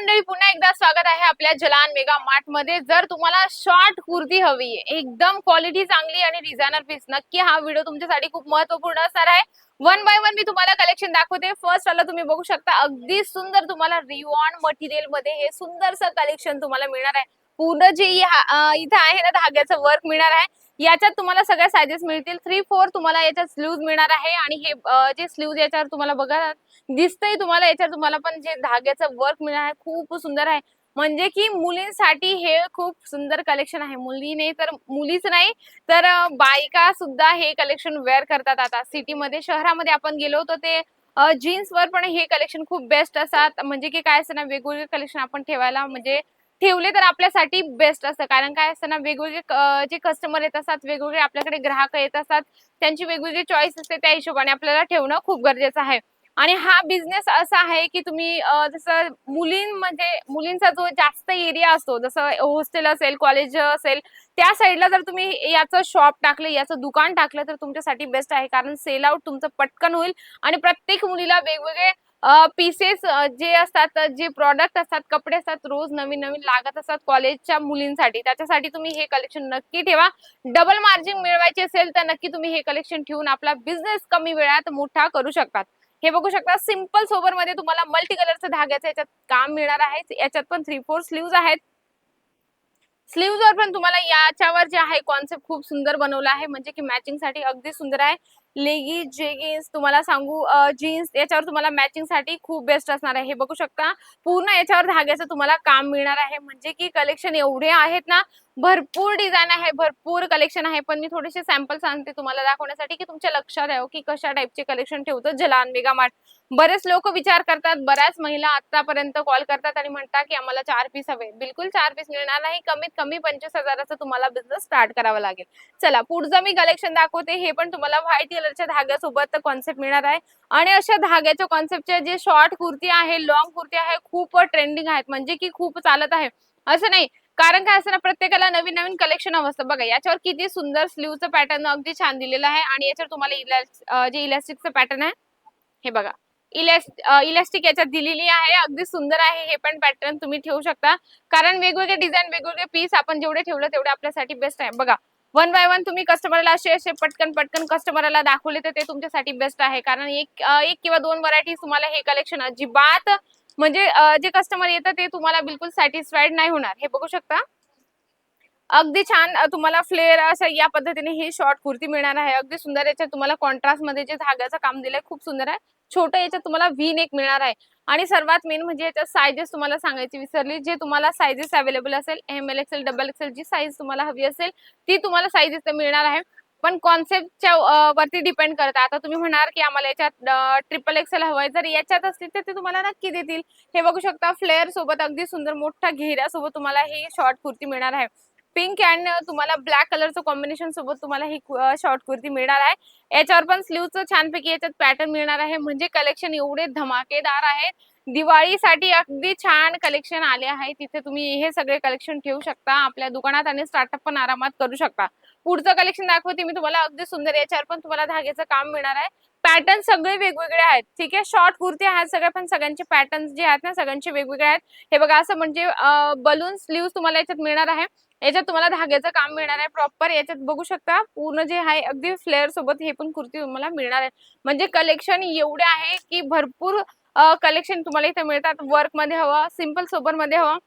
मंडळी पुन्हा एकदा स्वागत आहे आपल्या जलान मेगा मार्टमध्ये. जर तुम्हाला शॉर्ट कुर्ती हवी आहे एकदम क्वालिटी चांगली आणि डिझायनर पीस नक्की हा व्हिडिओ तुमच्यासाठी खूप महत्त्वपूर्ण असणार आहे. वन बाय वन मी तुम्हाला कलेक्शन दाखवते. फर्स्ट वाला तुम्ही बघू शकता अगदी सुंदर तुम्हाला रिवॉन मटेरियलमध्ये हे सुंदरसं कलेक्शन तुम्हाला मिळणार आहे. पूर्ण जे इथे इथं आहे ना धाग्याचं वर्क मिळणार आहे. याच्यात तुम्हाला सगळ्या सायजेस मिळतील. थ्री फोर तुम्हाला याच्यात स्लीव्ह मिळणार आहे आणि हे जे स्लीव्ह याच्यावर तुम्हाला बघा दिसतंय तुम्हाला याच्यावर तुम्हाला पण जे धाग्याचं वर्क मिळणार आहे खूप सुंदर आहे. म्हणजे की मुलींसाठी हे खूप सुंदर कलेक्शन आहे. मुलीने तर मुलीच नाही तर बायका सुद्धा हे कलेक्शन वेअर करतात आता. सिटीमध्ये शहरामध्ये आपण गेलो तर ते जीन्स वर पण हे कलेक्शन खूप बेस्ट असतात. म्हणजे की काय असतं ना वेगवेगळे कलेक्शन आपण ठेवायला म्हणजे ठेवले तर आपल्यासाठी बेस्ट असतं. कारण काय असतं ना वेगवेगळे जे कस्टमर येत असतात वेगवेगळे आपल्याकडे ग्राहक येत असतात त्यांची वेगवेगळी चॉईस असते त्या हिशोबाने आपल्याला ठेवणं खूप गरजेचं आहे. आणि हा बिझनेस असा आहे की तुम्ही जसं मुलींमध्ये मुलींचा जो जास्त एरिया असतो जसं हॉस्टेल असेल कॉलेज असेल त्या साईडला जर तुम्ही याचं शॉप टाकलं याचं दुकान टाकलं तर तुमच्यासाठी बेस्ट आहे. कारण सेल आउट तुमचं पटकन होईल आणि प्रत्येक मुलीला वेगवेगळे पीसेस जे असतात जे प्रॉडक्ट असतात कपडे असतात रोज नवीन नवीन लागत असतात कॉलेजच्या मुलींसाठी त्याच्यासाठी तुम्ही हे कलेक्शन नक्की ठेवा. डबल मार्जिन मिळवायची असेल तर नक्की तुम्ही हे कलेक्शन ठेवून आपला बिझनेस कमी वेळात मोठा करू शकतात. हे बघू शकता सिंपल सोबरमध्ये तुम्हाला मल्टी कलरचं धाग्याचं याच्यात काम मिळणार आहे. याच्यात पण थ्री फोर स्लीव्ह आहेत. स्लीव्ह वर पण तुम्हाला याच्यावर जे आहे कॉन्सेप्ट खूप सुंदर बनवला आहे. म्हणजे की मॅचिंगसाठी अगदी सुंदर आहे. लेगी जेगिन्स तुम्हाला सांगू जीन्स याच्यावर तुम्हाला मॅचिंगसाठी खूप बेस्ट असणार आहे. हे बघू शकता पूर्ण याच्यावर धाग्याचं तुम्हाला काम मिळणार आहे. म्हणजे की कलेक्शन एवढे आहेत ना भरपूर डिझाईन आहे भरपूर कलेक्शन आहे. पण मी थोडेसे सॅम्पल सांगते तुम्हाला दाखवण्यासाठी की तुमच्या लक्षात यावं हो, की कशा टाईपचे कलेक्शन ठेवतं जलान मेगा मार्ट. बरेच लोक विचार करतात बऱ्याच महिला आतापर्यंत कॉल करतात आणि म्हणतात की आम्हाला चार पीस हवे बिलकुल चार पीस मिळणार नाही कमीत कमी पंचवीस हजाराचा तुम्हाला बिझनेस स्टार्ट करावा लागेल. चला पुढचं मी कलेक्शन दाखवते हे पण तुम्हाला माहिती कलरच्या धाग्यासोबत कॉन्सेप्ट मिळणार आहे. आणि अशा धाग्याच्या कॉन्सेप्टचे जे शॉर्ट कुर्ती आहे लॉंग कुर्ती आहे खूप ट्रेंडिंग आहेत. म्हणजे की खूप चालत आहे. असं नाही. कारण काय असं ना प्रत्येकाला नवीन नवीन कलेक्शन हवं असतं. बघा याच्यावर किती सुंदर स्लीवचं पॅटर्न अगदी छान दिलेलं आहे. आणि याच्यावर तुम्हाला जे इलास्टिकचं पॅटर्न आहे हे बघा. इलास्टिक याच्यात दिलेली आहे. अगदी सुंदर आहे हे पण पॅटर्न तुम्ही ठेवू शकता. कारण वेगवेगळे डिझाईन वेगवेगळे पीस आपण जेवढे ठेवलं तेवढे आपल्यासाठी बेस्ट आहे. बघा वन बाय वन तुम्ही कस्टमरला असे असे पटकन पटकन कस्टमरला दाखवले तर ते तुमच्यासाठी बेस्ट आहे. कारण एक एक किंवा दोन व्हरायटी तुम्हाला हे कलेक्शन अजिबात म्हणजे जे कस्टमर येतात ते तुम्हाला बिलकुल सॅटिस्फाईड नाही होणार. हे बघू शकता? अगदी छान तुम्हाला फ्लेअर असं या पद्धतीने ही शॉर्ट कुर्ती मिळणार आहे. अगदी सुंदर याच्यात तुम्हाला कॉन्ट्रास्टमध्ये जे धाग्याचं काम दिलंय खूप सुंदर आहे. छोटं याच्यात तुम्हाला व्ही नेक मिळणार आहे. आणि सर्वात मेन म्हणजे याच्यात सायजेस तुम्हाला सांगायची विसरली जे तुम्हाला सायजेस अवेलेबल असेल M L XL double XL जी साईज तुम्हाला हवी असेल ती तुम्हाला साईज मिळणार आहे. पण कॉन्सेप्टच्या वरती डिपेंड करत. आता तुम्ही म्हणणार की आम्हाला याच्यात ट्रिपल एक्सेल हवंय. जर याच्यात असतील तर ते तुम्हाला नक्की देतील. हे बघू शकता फ्लेअर सोबत अगदी सुंदर मोठ्या घेऱ्यासोबत तुम्हाला हे शॉर्ट कुर्ती मिळणार आहे. पिंक अँड तुम्हाला ब्लॅक कलरचं कॉम्बिनेशन सोबत तुम्हाला ही शॉर्ट कुर्ती मिळणार आहे. याच्यावर पण स्लीवचं छानपैकी याच्यात पॅटर्न मिळणार आहे. म्हणजे कलेक्शन एवढे धमाकेदार आहे. दिवाळीसाठी अगदी छान कलेक्शन आले आहे. तिथे तुम्ही हे सगळे कलेक्शन ठेवू शकता. आपल्या दुकानात आणि स्टार्टअप पण आरामात करू शकता. पुढचं कलेक्शन दाखवते मी तुम्हाला. अगदी सुंदर. याच्यावर पण तुम्हाला धाग्याचं काम मिळणार आहे. पॅटर्न सगळे वेगवेगळे आहेत. ठीक आहे? शॉर्ट कुर्ती आहेत सगळ्या पण सगळ्यांचे पॅटर्न जे आहेत ना सगळ्यांचे वेगवेगळे आहेत. हे बघा असं म्हणजे बलून स्लीव्ह तुम्हाला याच्यात मिळणार आहे. याच्यात तुम्हाला धाग्याचं काम मिळणार आहे. प्रॉपर याच्यात बघू शकता पूर्ण जे आहे अगदी फ्लेअर सोबत हे पण कुर्ती तुम्हाला मिळणार आहे. म्हणजे कलेक्शन एवढे आहे की भरपूर कलेक्शन तुम्हाला इथे मिळतात. वर्कमध्ये हवं सिंपल सोबरमध्ये हवं.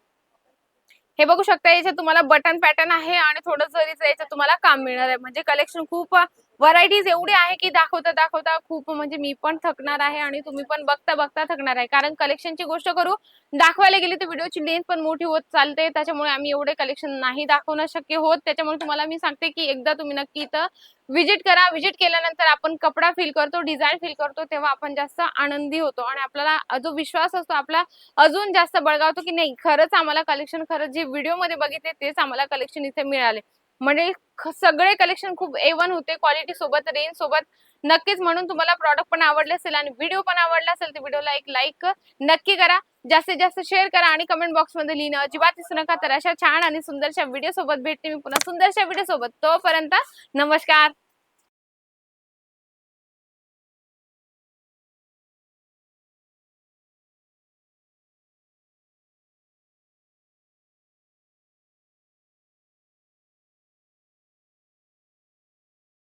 हे बघू शकता याच्यात तुम्हाला बटन पॅटर्न आहे आणि थोडं जरीचं याच्यात तुम्हाला काम मिळणार आहे. म्हणजे कलेक्शन खूप व्हरायटीज एवढी आहे की दाखवता दाखवता खूप म्हणजे मी पण थकणार आहे आणि तुम्ही पण बघता बघता थकणार आहे. कारण कलेक्शनची गोष्ट करू दाखवायला गेली तर व्हिडिओची लेंथ पण मोठी होत चालते. त्याच्यामुळे आम्ही एवढे कलेक्शन नाही दाखवणं शक्य होत. त्याच्यामुळे तुम्हाला मी सांगते की एकदा तुम्ही नक्की इथं व्हिजिट करा. व्हिजिट केल्यानंतर आपण कपडा फील करतो डिझाईन फील करतो तेव्हा आपण जास्त आनंदी होतो. आणि आपल्याला जो विश्वास असतो आपला अजून जास्त बळगावतो की नाही खरंच आम्हाला कलेक्शन खरंच जे व्हिडिओमध्ये बघितले तेच आम्हाला कलेक्शन इथे मिळाले. म्हणजे ख- सगळे कलेक्शन खूप ए वन होते क्वालिटी सोबत रेंज सोबत. नक्कीच म्हणून तुम्हाला प्रॉडक्ट पण आवडले असेल आणि व्हिडिओ पण आवडला असेल तर व्हिडिओला एक लाईक नक्की करा. जास्तीत जास्त शेअर करा आणि कमेंट बॉक्समध्ये लिहिणं अजिबात दिसू नका. तर अशा छान आणि सुंदरशा व्हिडिओ सोबत भेटते मी पुन्हा सुंदरशा व्हिडिओ सोबत. तोपर्यंत नमस्कार.